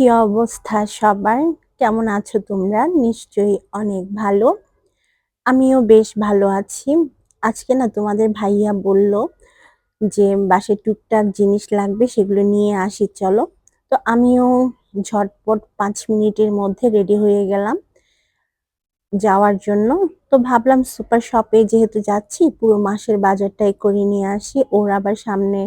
কি অবস্থা সবার? কেমন আছো তোমরা? নিশ্চয়ই অনেক ভালো। আমিও বেশ ভালো আছি। আজকে না তোমাদের ভাইয়া বলল যে বাসে টুকটাক জিনিস লাগবে সেগুলো নিয়ে আসি, চলো। তো আমিও ঝটপট পাঁচ মিনিটের মধ্যে রেডি হয়ে গেলাম যাওয়ার জন্য। তো ভাবলাম সুপার শপে যেহেতু যাচ্ছি, পুরো মাসের বাজারটাই করে নিয়ে আসি। ওর আবার সামনে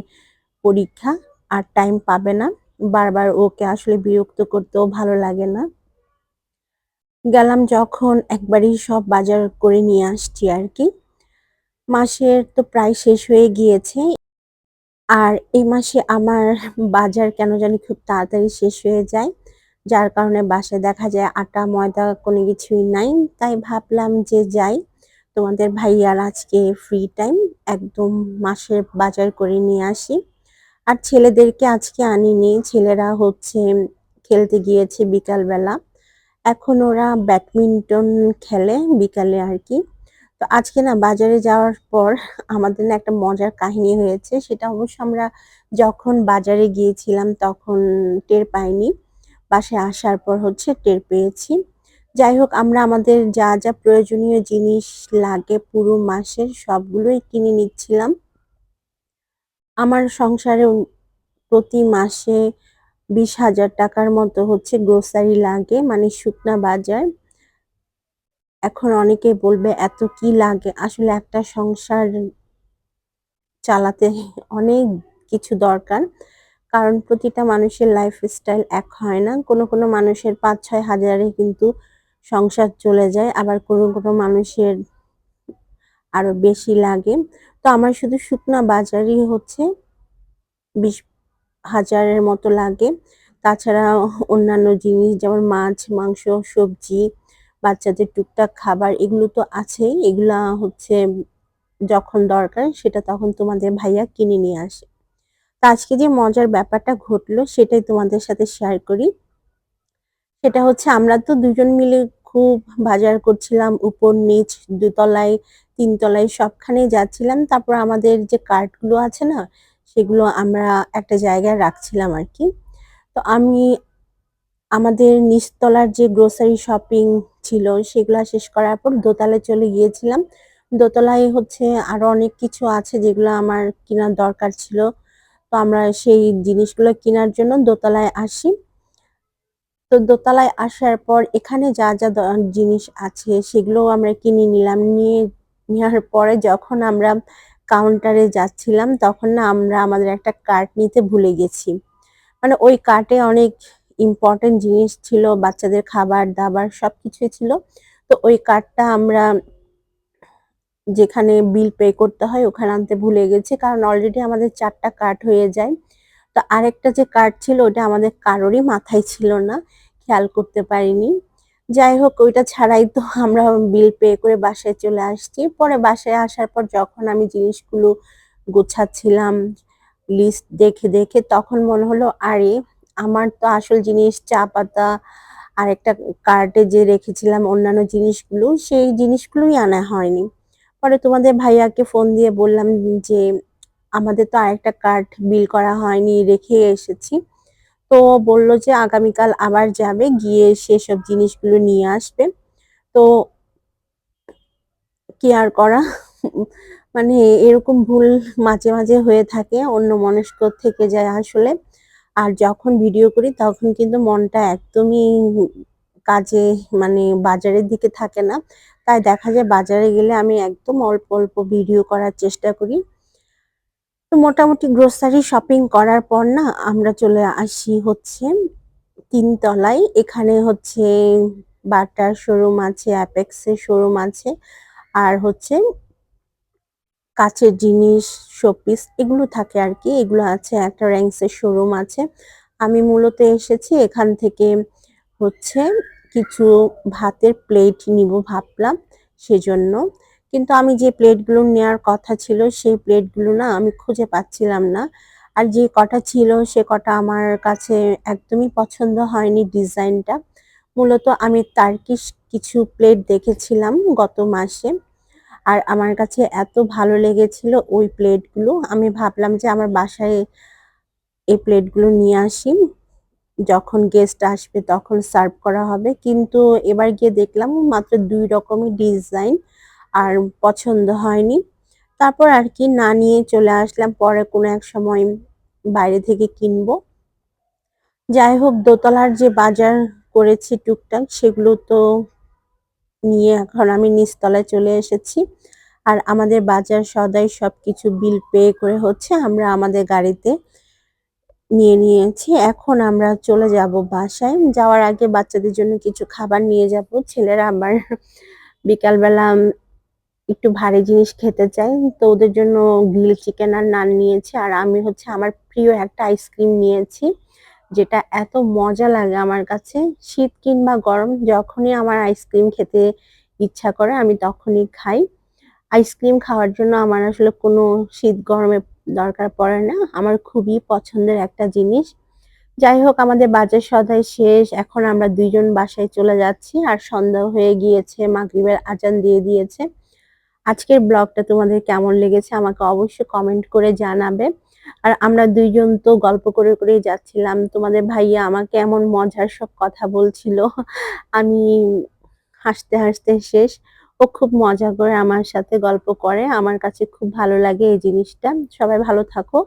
পরীক্ষা, আর টাইম পাবে না। বারবার ওকে আসলে বিরক্ত করতেও ভালো লাগে না। গেলাম যখন একবারই সব বাজার করে নিয়ে আসছি আর কি। মাসের তো প্রায় শেষ হয়ে গিয়েছে। আর এই মাসে আমার বাজার কেন জানি খুব তাড়াতাড়ি শেষ হয়ে যায়। যার কারণে বাসায় দেখা যায় আটা, ময়দা কোনো কিছুই নাই। তাই ভাবলাম যে যাই, তোমাদের ভাইয়ার আজকে ফ্রি টাইম একদম মাসের বাজার করে নিয়ে আসি। আর ছেলেদেরকে আজকে আনিনি। ছেলেরা হচ্ছে খেলতে গিয়েছে বিকালবেলা। এখন ওরা ব্যাডমিন্টন খেলে বিকালে আর কি। তো আজকে না বাজারে যাওয়ার পর আমাদের না একটা মজার কাহিনী হয়েছে। সেটা অবশ্য আমরা যখন বাজারে গিয়েছিলাম তখন টের পাইনি। বাসে আসার পর হচ্ছে টের পেয়েছি। যাই হোক আমরা আমাদের যা, যা প্রয়োজনীয় জিনিস লাগে পুরো মাসের সবগুলোই কিনে নিচ্ছিলাম। আমার সংসারে প্রতি মাসে ২০,০০০ টাকার মতো হচ্ছে গ্রোসারি লাগে মানে শুকনা বাজার। এখন অনেকে বলবে এত কি লাগে? আসলে একটা সংসার চালাতে অনেক কিছু দরকার। কারণ প্রতিটা মানুষের লাইফস্টাইল এক হয় না। কোনো, কোনো মানুষের ৫-৬ হাজারে কিন্তু সংসার চলে যায়। আবার কোনো, কোনো মানুষের আরও বেশি লাগে। তো আমার শুধু শুকনা বাজারই হচ্ছে বিশ হাজারের মতো লাগে। তাছাড়া অন্যান্য জিনিস যেমন মাছ, মাংস, সবজি, বাচ্চাদের টুকটাক খাবার এগুলো তো আছেই। এগুলা হচ্ছে যখন দরকার সেটা তখন তোমাদের ভাইয়া কিনে নিয়ে আসে। তো আজকে যে মজার ব্যাপারটা ঘটলো সেটাই তোমাদের সাথে শেয়ার করি। সেটা হচ্ছে আমরা তো দুজন মিলে খুব বাজার করছিলাম উপর নিচ, দোতলায়, তিনতলায় সবখানেই যাচ্ছিলাম। তারপর আমাদের যে কার্ডগুলো আছে না সেগুলো আমরা একটা জায়গায় রাখছিলাম আর কি। তো আমি আমাদের নিচতলার যে গ্রোসারি শপিং ছিল সেগুলো শেষ করার পর দোতলায় চলে গিয়েছিলাম। দোতলায় হচ্ছে আরও অনেক কিছু আছে যেগুলো আমার কেনার দরকার ছিল। তো আমরা সেই জিনিসগুলো কেনার জন্য দোতলায় আসি। তো দোতলায় আসার পর এখানে যা, যা জিনিস আছে সেগুলোও আমরা কিনে নিলাম। নিয়ে নেওয়ার পরে যখন আমরা কাউন্টারে যাচ্ছিলাম তখন না আমরা আমাদের একটা কার্ট নিতে ভুলে গেছি। মানে ওই কার্টে অনেক ইম্পর্টেন্ট জিনিস ছিল, বাচ্চাদের খাবার-দাবার সব কিছুই ছিল। তো ওই কার্ডটা আমরা যেখানে বিল পে করতে হয় ওখানে আনতে ভুলে গেছি। কারণ অলরেডি আমাদের চারটা কার্ড হয়ে যায়। তো আরেকটা যে কার্ড ছিল ওটা আমাদের কারোরই মাথায় ছিল না। খেয়াল করতে পারিনি। যাই হোক ওইটা ছাড়াই তো আমরা বিল পে করে বাসায় চলে আসছি। পরে বাসায় আসার পর যখন আমি জিনিসগুলো গোছাচ্ছিলাম লিস্ট দেখে, দেখে তখন মনে হলো আরে আমার তো আসল জিনিস চা পাতা আর একটা কার্টে যে রেখেছিলাম অন্যান্য জিনিসগুলো সেই জিনিসগুলোই আনা হয়নি। পরে তোমাদের ভাইয়াকে ফোন দিয়ে বললাম যে আমাদের তো আরেকটা কার্ট বিল করা হয়নি রেখে এসেছি। তো বলল যে আগামীকাল আবার যাবে গিয়ে সেসব জিনিসগুলো নিয়ে আসবে। তো কি আর করা মানে এরকম ভুল মাঝে, মাঝে হয়ে থাকে অন্যমনস্ক থেকে যায় আসলে। আর যখন ভিডিও করি তখন কিন্তু মনটা একদমই কাজে মানে বাজারের দিকে থাকে না। তাই দেখা যায় বাজারে গেলে আমি একদম অল্প, অল্প ভিডিও করার চেষ্টা করি। মোটামুটি গ্রোসারি শপিং করার পর না আমরা চলে আসি হচ্ছে ৩ তলায়। এখানে হচ্ছে বাটার শোরুম আছে, অ্যাপেক্সের শোরুম আছে। আর হচ্ছে কাঁচের জিনিস, শোপিস এগুলো থাকে আর কি। এগুলো আছে একটা র্যাংসের শোরুম আছে। আমি মূলত এসেছি এখান থেকে হচ্ছে কিছু ভাতের প্লেট নিব ভাবলাম সেজন্য। কিন্তু আমি যে প্লেটগুলো নেওয়ার কথা ছিল, সেই প্লেটগুলো না আমি খুঁজে পাচ্ছিলাম না। আর যে কটা ছিল, সে কটা আমার কাছে একদমই পছন্দ হয়নি ডিজাইনটা। মূলত আমি টার্কিশ কিছু প্লেট দেখেছিলাম গত মাসে। আর আমার কাছে এত ভালো লেগেছিল ওই প্লেটগুলো আমি ভাবলাম যে আমার বাসায় এই প্লেটগুলো নিয়ে আসি। যখন গেস্ট আসবে তখন সার্ভ করা হবে কিন্তু এবার গিয়ে দেখলাম মাত্র দুই রকমই ডিজাইন আর পছন্দ হয়নি। তারপর আর কি না নিয়ে চলে আসলাম। পরে কোনো এক সময় বাইরে থেকে কিনবো। যাই হোক, দোতলার যে বাজার করেছি টুকটাক, সেগুলো তো নিয়ে এখন আমি নিচতলায় চলে এসেছি। আর আমাদের বাজার সদাই সব কিছু বিল পে করে হচ্ছে, আমরা আমাদের গাড়িতে নিয়ে নিয়েছি। এখন আমরা চলে যাব বাসায়। যাওয়ার আগে বাচ্চাদের জন্য কিছু খাবার নিয়ে যাব। ছেলেরা আমার বিকালবেলা একটু ভারী জিনিস খেতে চাই। তো ওদের জন্য গ্রিল চিকেন আর নান নিয়েছি। আর আমি হচ্ছে আমার প্রিয় একটা আইসক্রিম নিয়েছি, যেটা এত মজা লাগে আমার কাছে। শীত কিংবা গরম, যখনই আমার আইসক্রিম খেতে ইচ্ছা করে, আমি তখনই খাই। আইসক্রিম খাওয়ার জন্য আমার আসলে কোনো শীত গরমে দরকার পড়ে না। আমার খুবই পছন্দের একটা জিনিস। যাই হোক, আমাদের বাজার সদাই শেষ। এখন আমরা দুইজন বাসায় চলে যাচ্ছি। আর সন্ধ্যা হয়ে গিয়েছে, মাগরিবের আজান দিয়ে দিয়েছে। আজকের ব্লগটা তোমাদের কেমন লেগেছে আমাকে অবশ্যই কমেন্ট করে জানাবে। আর আমরা দুইজন তো গল্প করে করে যাচ্ছিলাম। তোমাদের ভাইয়া আমাকে এমন মজার সব কথা বলছিল। আমি হাসতে হাসতে শেষ। ও খুব মজা করে আমার সাথে গল্প করে। আমার কাছে খুব ভালো লাগে এই জিনিসটা। সবাই ভালো থাকো।